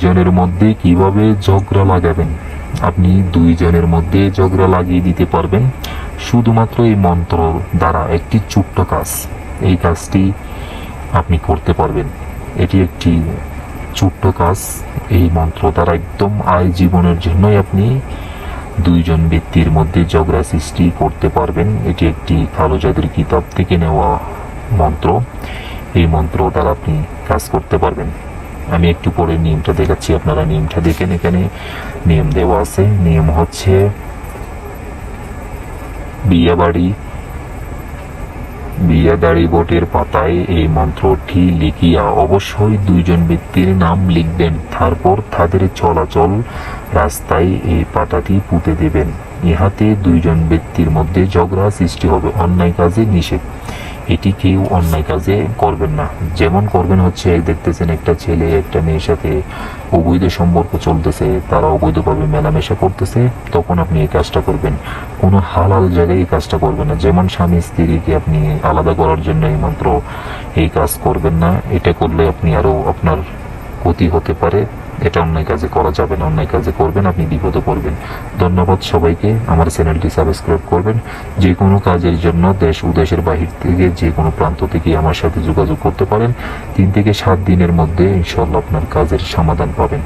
দুইজনের মধ্যে কীভাবে ঝগড়া লাগাবেন? আপনি দুইজনের মধ্যে ঝগড়া লাগিয়ে দিতে পারবেন। শুধুমাত্র এই মন্ত্র দ্বারা একটি ছোট্ট কাজ। এই কাজটি আপনি করতে পারবেন। এটি একটি ছোট্ট কাজ। এই মন্ত্র দ্বারা একদম আয় জীবনের জন্যই আপনি দুইজন ব্যক্তির মধ্যে ঝগড়া সৃষ্টি করতে পারবেন। এটি একটি কালো জাদুর কিতাব থেকে নেওয়া মন্ত্র। এই মন্ত্র দ্বারা আপনি কাজ করতে পারবেন। আমি একটু পরে নিয়মটা দেখাচ্ছি, আপনারা নিয়মটা দেখেন এখানে। নিয়ম দেওয়া আছে নিয়ম হচ্ছে বিয়ে বাড়ি বিয়াদাড়ি বোটের পাতায় এই মন্ত্রটি লিখিয়া অবশ্যই দুইজন ব্যক্তির নাম লিখবেন, তারপর তাদের চলাচল রাস্তায় এই পাতাটি পুঁতে দেবেন। ইহাতে দুইজন ব্যক্তির মধ্যে ঝগড়া সৃষ্টি হবে, অন্যায় কাজে নিষেধ। এটি কেউ অন্যায় কাজে করবেন না। যেমন করবেন হচ্ছে, দেখতেছেন একটা ছেলে, একটা মেয়ের সাথে অবৈধ সম্পর্ক চলতেছে, তারা অবৈধভাবে মেলামেশা করতেছে, তখন আপনি এই কাজটা করবেন। কোনো হালাল জায়গায় এই কাজটা করবেন না। যেমন স্বামী স্ত্রীকে আপনি আলাদা করার জন্য এই মাত্র এই কাজ করবেন না, এটা করলে আপনি আরও আপনার ক্ষতি হতে পারে। এটা অন্যায় কাজে করা যাবে না, অন্যায় কাজে করবেন, আপনি বিপদে পড়বেন। ধন্যবাদ সবাইকে, আমার চ্যানেলটি সাবস্ক্রাইব করবেন। যে কোনো কাজের জন্য দেশ ও দেশের বাহির থেকে যে কোনো প্রান্ত থেকে আমার সাথে যোগাযোগ করতে পারেন। তিন থেকে সাত দিনের মধ্যে ইনশাল্লাহ আপনার কাজের সমাধান পাবেন।